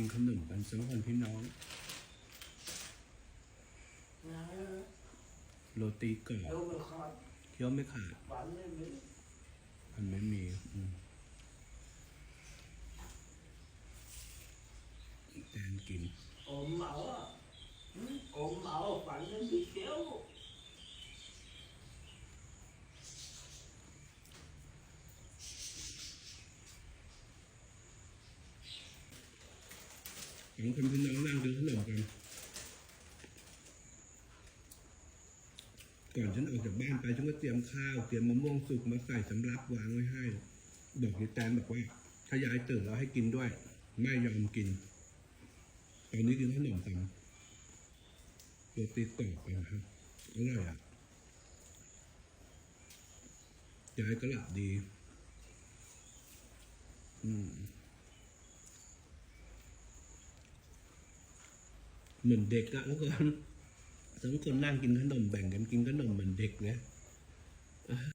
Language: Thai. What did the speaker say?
กินขนมกันสองคนพี่น้อง โรตีกรอบเคี้ยวไม่ขาดมันไม่มีแตนกินอมเหมาอะหืมอมเหมาฝันไม่มีเกี้ยว สองคนพี่น้องนั่งกินขนมกัน ก่อนฉันออกจากบ้านไปฉันก็เตรียมข้าวเตรียมมะม่วงสุกมาใส่สำรับวางไว้ให้บอกยายแตนบอกว่าถ้ายายตื่นแล้วให้กินด้วย ไม่ยอมกิน ตอนนี้กินขนมกันโรตีกรอบไปนะครับอร่อยอะยายก็หลับดี อืม เหมือนเด็กอะแล้วก็สองคนนั่งกินขนมแบ่งกันกินขนมเหมือนเด็กนะ